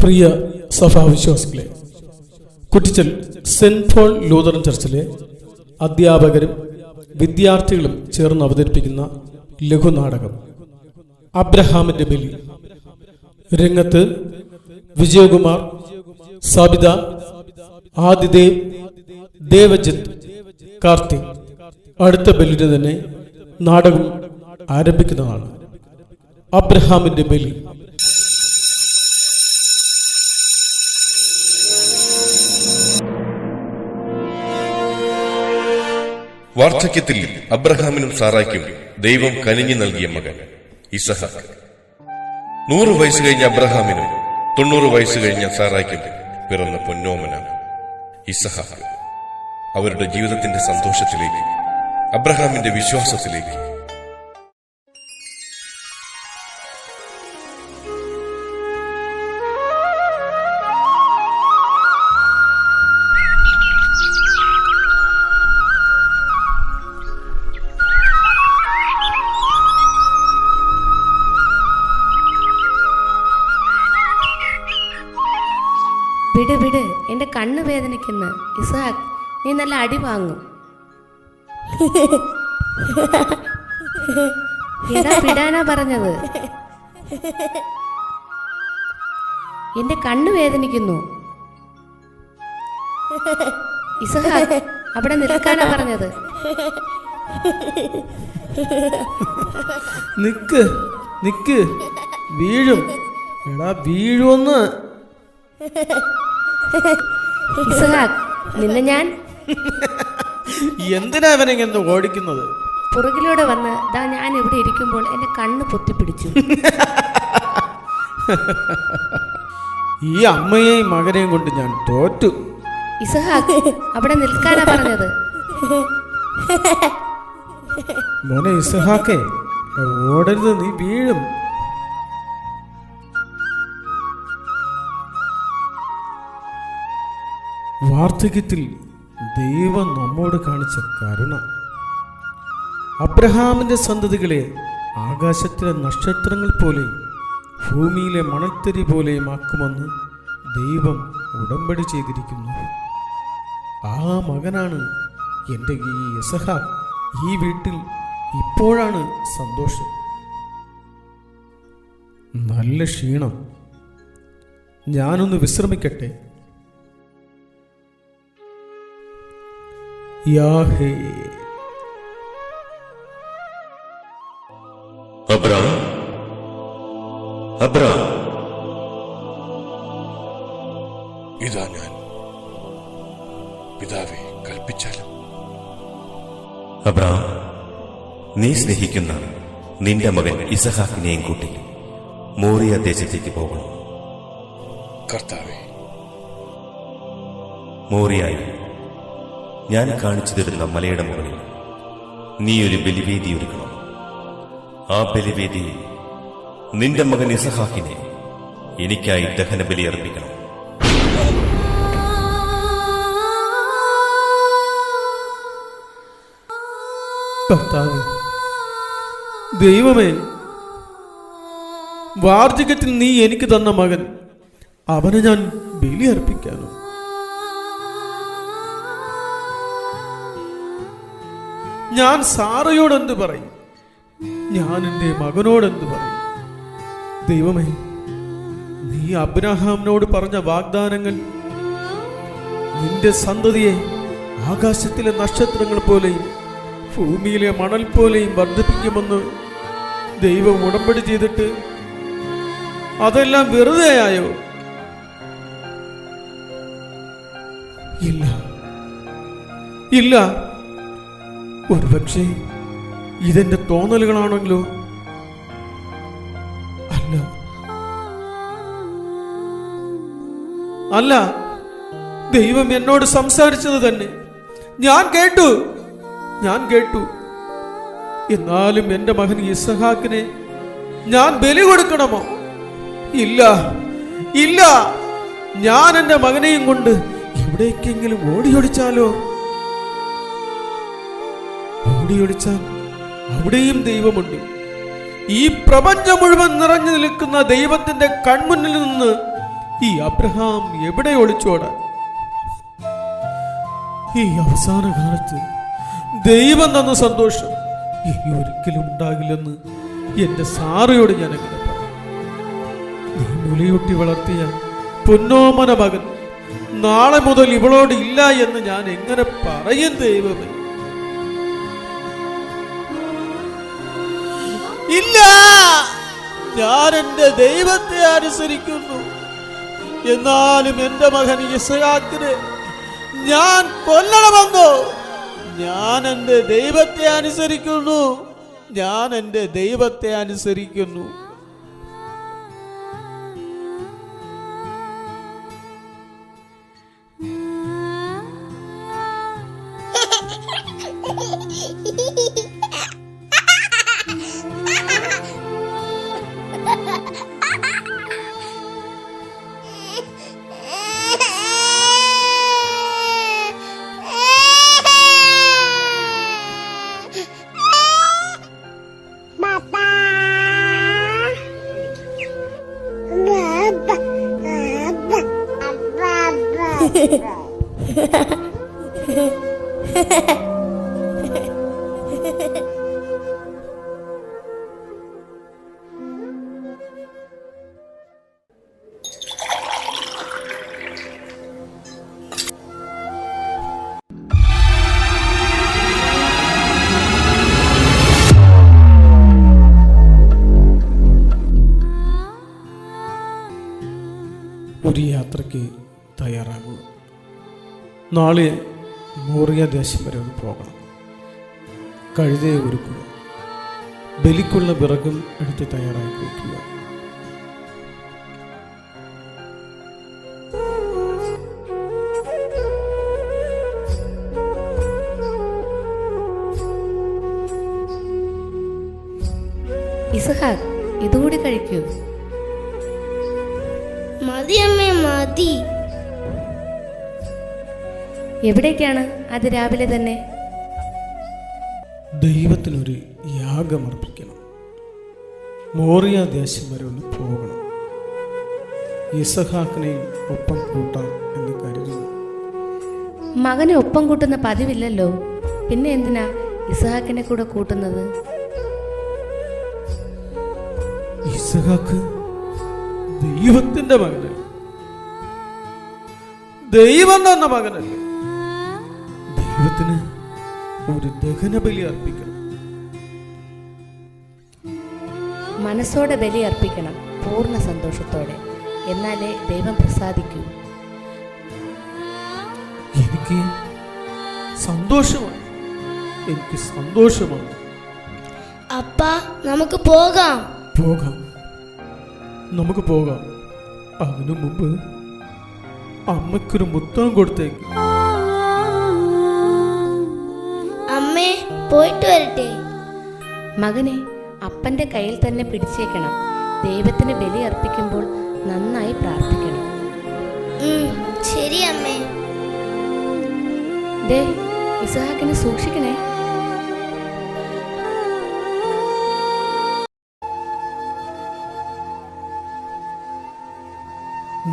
പ്രിയ സഭാവിശ്വാസികളെ Kuttichal saint Paul Lutheran ചർച്ചിലെ അധ്യാപകരും വിദ്യാർത്ഥികളും ചേർന്ന് അവതരിപ്പിക്കുന്ന ലഘുനാടകം അബ്രഹാമിന്റെ ബലി. രംഗത്ത് വിജയകുമാർ സബിത ആദിദേവ് ദേവജിത്ത് കാർത്തിക് അടുത്ത ബലിന് തന്നെ നാടകം ആരംഭിക്കുന്നതാണ്. അബ്രഹാമിന്റെ ബലി. വാർദ്ധക്യത്തിൽ അബ്രഹാമിനും സാറായ്ക്കും ദൈവം കനിഞ്ഞു നൽകിയ മകൻ ഇസഹാക്ക്. നൂറ് വയസ്സ് കഴിഞ്ഞ അബ്രഹാമിനും തൊണ്ണൂറ് വയസ്സ് കഴിഞ്ഞ സാറായ്ക്കും പിറന്ന പൊന്നോമന ഇസഹാക്ക്. അവരുടെ ജീവിതത്തിന്റെ സന്തോഷത്തിലേക്ക് അബ്രഹാമിന്റെ വിശ്വാസത്തിലേക്ക് വിട് വിട്. എന്റെ കണ്ണ് വേദനിക്കുന്നു. ഇസാഖ് നീ നല്ല അടി വാങ്ങും. എടാ വിടാനാ പറഞ്ഞത്. എന്റെ കണ്ണ് വേദനിക്കുന്നു. അവിടെ നിൽക്കാനാ പറഞ്ഞത്. നിക്ക് നിക്ക്. വീഴും. എടാ വീഴുമെന്ന്. നിന്നെ ഞാൻ. എന്തിനാ ഇവനെങ്ങനെ ഓടിക്കുന്നത്? പുറകിലൂടെ വന്ന് ദാ ഞാൻ ഇവിടെ ഇരിക്കുമ്പോൾ എന്റെ കണ്ണ് പൊത്തിപ്പിടിച്ചു. ഈ അമ്മയെയും മകനെയും കൊണ്ട് ഞാൻ തോറ്റു. ഇസഹാക്ക് അവിടെ നിൽക്കാനാ പറഞ്ഞത്. മോനെ ഇസഹാക്കേ ഓടരുത് നീ വീഴും. വാർദ്ധക്യത്തിൽ ദൈവം നമ്മോട് കാണിച്ച കരുണ. അബ്രഹാമിന്റെ സന്തതികളെ ആകാശത്തിലെ നക്ഷത്രങ്ങൾ പോലെയും ഭൂമിയിലെ മണത്തരി പോലെയും ആക്കുമെന്ന് ദൈവം ഉടമ്പടി ചെയ്തിരിക്കുന്നു. ആ മകനാണ് എന്റെ ഈ യസഹാ. ഈ വീട്ടിൽ ഇപ്പോഴാണ് സന്തോഷം. നല്ല ക്ഷീണം. ഞാനൊന്ന് വിശ്രമിക്കട്ടെ? യാഹേ അബ്രാം അബ്രാം ഇതാ ഞാൻ പിതാവെ കൽപ്പിച്ചാലും അബ്രഹാം നീ സ്നേഹിക്കുന്ന നിന്റെ മകൻ ഇസഹാക്കിനെയും കൂട്ടി മോറിയ ദേശത്തേക്ക് പോകണം കർത്താവെ. മോറിയായി ഞാൻ കാണിച്ചു തരുന്ന മലയുടെ മുകളിൽ നീ ഒരു ബലിവേദി ഒരുക്കണം. ആ ബലിവേദിയിൽ നിന്റെ മകൻ ഇസഹാക്കിനെ എനിക്കായി ദഹന ബലി അർപ്പിക്കണം ദൈവമേ വാർദ്ധക്യത്തിൽ നീ എനിക്ക് തന്ന മകൻ. അവനെ ഞാൻ ബലി അർപ്പിക്കാനോ? ഞാൻ സാറയോട് എന്ത് പറയും? ഞാൻ എന്റെ മകനോട് എന്ത് പറയും? ദൈവമേ നീ അബ്രഹാമിനോട് പറഞ്ഞ വാഗ്ദാനങ്ങൾ നിന്റെ സന്തതിയെ ആകാശത്തിലെ നക്ഷത്രങ്ങൾ പോലെയും ഭൂമിയിലെ മണൽ പോലെയും വർദ്ധിപ്പിക്കുമെന്ന് ദൈവം ഉടമ്പടി ചെയ്തിട്ട് അതെല്ലാം വെറുതെയായോ ഇല്ല. ഇല്ല. ഒരുപക്ഷെ ഇതെന്റെ തോന്നലുകളാണെങ്കിലോ? അല്ല. അല്ല. ദൈവം എന്നോട് സംസാരിച്ചത് തന്നെ. ഞാൻ കേട്ടു. ഞാൻ കേട്ടു. എന്നാലും എന്റെ മകൻ ഇസഹാക്കിനെ ഞാൻ ബലി കൊടുക്കണമോ? ഇല്ല. ഇല്ല. ഞാൻ എന്റെ മകനെയും കൊണ്ട് എവിടേക്കെങ്കിലും ഓടിയൊടിച്ചാലോ? ഓടിയൊടിച്ചാൽ അവിടെയും ദൈവമുണ്ട്. ഈ പ്രപഞ്ചം മുഴുവൻ നിറഞ്ഞു നിൽക്കുന്ന ദൈവത്തിന്റെ കൺമുന്നിൽ നിന്ന് ഈ അബ്രഹാം എവിടെ ഒളിച്ചോടാൻ ഈ അവസാന കാലത്ത് ദൈവം തന്ന സന്തോഷം ഇനി ഒരിക്കലും ഉണ്ടാകില്ലെന്ന് എന്റെ സാറയോട് ഞാൻ എങ്ങനെ നീ മുലയൂട്ടി വളർത്തിയ പൊന്നോമന മകൻ നാളെ മുതൽ ഇവളോട് ഇല്ല എന്ന് ഞാൻ എങ്ങനെ പറയും ദൈവമേ? ഇല്ല. ഞാൻ എന്റെ ദൈവത്തെ അനുസരിക്കുന്നു. എന്നാലും എന്റെ മകൻ ഇസയാക്കിന് ഞാൻ കൊല്ലണമെന്നോ? ഞാൻ എന്റെ ദൈവത്തെ അനുസരിക്കുന്നു. ഞാൻ എന്റെ ദൈവത്തെ അനുസരിക്കുന്നു. ഒരു യാത്രയ്ക്ക് തയ്യാറാകുക നാളെ മോറിയ ദേശം വരെ ഒന്ന് പോകണം. കഴുതയെ ഒരുക്കുക. ബലിക്കുള്ള വിറകും എടുത്ത് തയ്യാറാക്കി വയ്ക്കുക ഇസഹാക്ക് ഇതുകൂടി കഴിക്കൂ. എവിടേക്കാണ് അത് രാവിലെ തന്നെ? ദൈവത്തിനൊരു യാഗം അർപ്പിക്കണം. മോറിയ ദേശം വരെ ഒന്ന് പോകണം. ഇസഹാക്കിനെയും ഒപ്പം കൂട്ടാം എന്ന് കരുതുന്നു. മകനെ ഒപ്പം കൂട്ടുന്ന പതിവില്ലല്ലോ. പിന്നെ എന്തിനാ ഇസഹാക്കിനെ കൂടെ കൂട്ടുന്നത്? ഇസഹാക്ക് ദൈവത്തിന്റെ മകനല്ലേ. ദൈവം തന്ന മകനല്ലേ. ഒരു ദഹന ബലി അർപ്പിക്കണം. മനസ്സോടെ ബലി അർപ്പിക്കണം പൂർണ സന്തോഷത്തോടെ. എന്നാലേ ദൈവം പ്രസാദിക്കൂ. എനിക്ക് സന്തോഷമാണ്. എനിക്ക് സന്തോഷമാണ്. അപ്പ നമുക്ക് പോകാം. പോകാം. നമുക്ക് പോകാം. അതിനു മുമ്പ് അമ്മയ്ക്കൊരു മുത്തം കൊടുത്തേക്ക്. പോയിട്ട് വരട്ടെ. മകനെ അപ്പന്റെ കയ്യിൽ തന്നെ പിടിച്ചേക്കണം. ദൈവത്തിന് ബലി അർപ്പിക്കുമ്പോൾ നന്നായി പ്രാർത്ഥിക്കണം. ശരി അമ്മേ. ദേ ഇസഹാക്കിനെ സൂക്ഷിക്കണേ.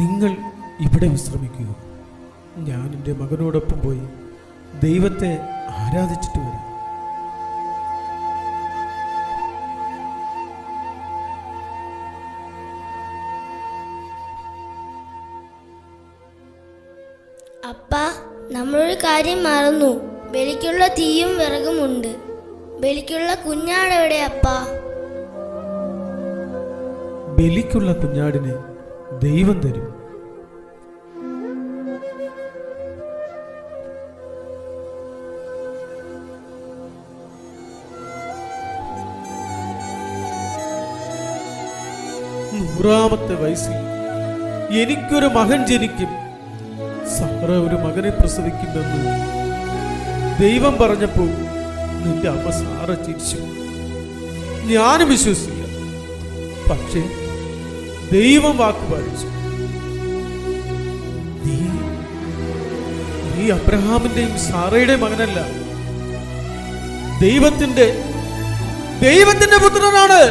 നിങ്ങൾ ഇവിടെ വിശ്രമിക്കുക. ഞാൻ എന്റെ മകനോടൊപ്പം പോയി ദൈവത്തെ ആരാധിച്ചിട്ട് അപ്പ നമ്മളൊരു കാര്യം മറന്നു. ബലിക്കുള്ള തീയും വിറകുമുണ്ട്. ബലിക്കുള്ള കുഞ്ഞാടെവിടെ അപ്പ? ബലിക്കുള്ള കുഞ്ഞാടിന് ദൈവം തരും. നൂറാമത്തെ വയസ്സിൽ എനിക്കൊരു മകൻ ജനിക്കും. സാറ ഒരു മകനെ പ്രസവിക്കുമെന്ന് ദൈവം പറഞ്ഞപ്പോൾ നിന്റെ അമ്മ സാറ ചിരിച്ചു. ഞാനും വിശ്വസിക്കില്ല പക്ഷേ ദൈവം വാക്ക് പാലിച്ചു. നീ നീ അബ്രഹാമിന്റെയും സാറയുടെ മകനല്ല. ദൈവത്തിന്റെ ദൈവത്തിന്റെ പുത്രനാണ്.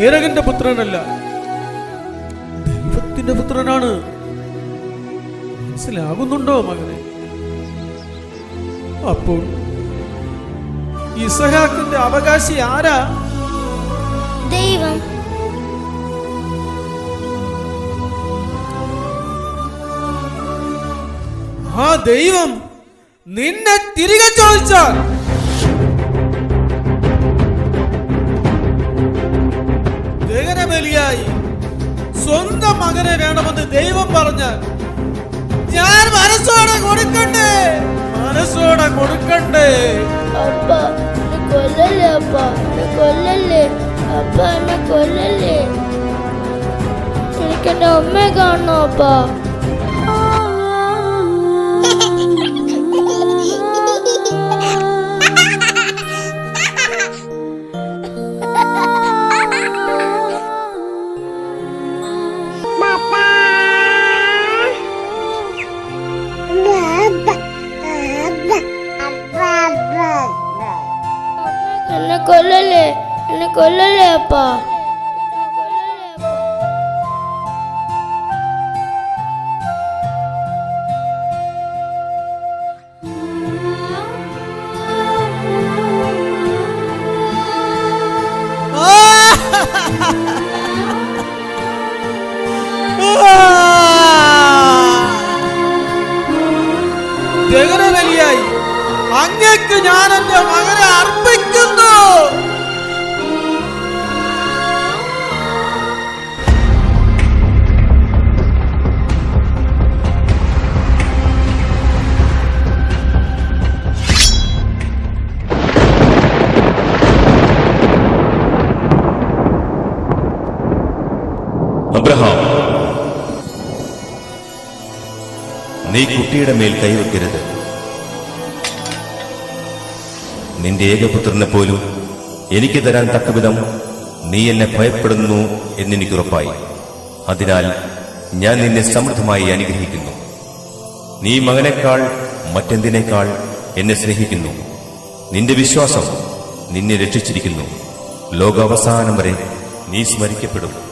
തേരകന്റെ പുത്രനല്ല. ദൈവത്തിന്റെ പുത്രനാണ്. മനസ്സിലാകുന്നുണ്ടോ മകനെ? അപ്പോൾ ഇസഹാക്കിന്റെ അവകാശി ആരാ? ദൈവം. ആ ദൈവം നിന്നെ തിരികെ ചോദിച്ചാൽ ദഹനബലിയായി സ്വന്തം മകനെ വേണമെന്ന് ദൈവം പറഞ്ഞാൽ ഞാൻ മനസ്സോടെ കൊടുക്കണ്ടേ മനസ്സോടെ കൊടുക്കണ്ടേ അപ്പ കൊല്ലല്ലേ അപ്പ എന്നെ കൊല്ലല്ലേ അപ്പ എന്നെ കൊല്ലല്ലേ. എനിക്ക് എന്റെ അമ്മയെ കാണണോ അപ്പ. കുട്ടിയുടെ മേൽ കൈവെക്കരുത്. നിന്റെ ഏകപുത്രനെ പോലും എനിക്ക് തരാൻ തക്കവിധം നീ എന്നെ ഭയപ്പെടുന്നു എന്നെനിക്കുറപ്പായി. അതിനാൽ ഞാൻ നിന്നെ സമൃദ്ധമായി അനുഗ്രഹിക്കുന്നു. നീ മകനേക്കാൾ മറ്റെന്തിനേക്കാൾ എന്നെ സ്നേഹിക്കുന്നു. നിന്റെ വിശ്വാസം നിന്നെ രക്ഷിച്ചിരിക്കുന്നു. ലോകാവസാനം വരെ നീ സ്മരിക്കപ്പെടും.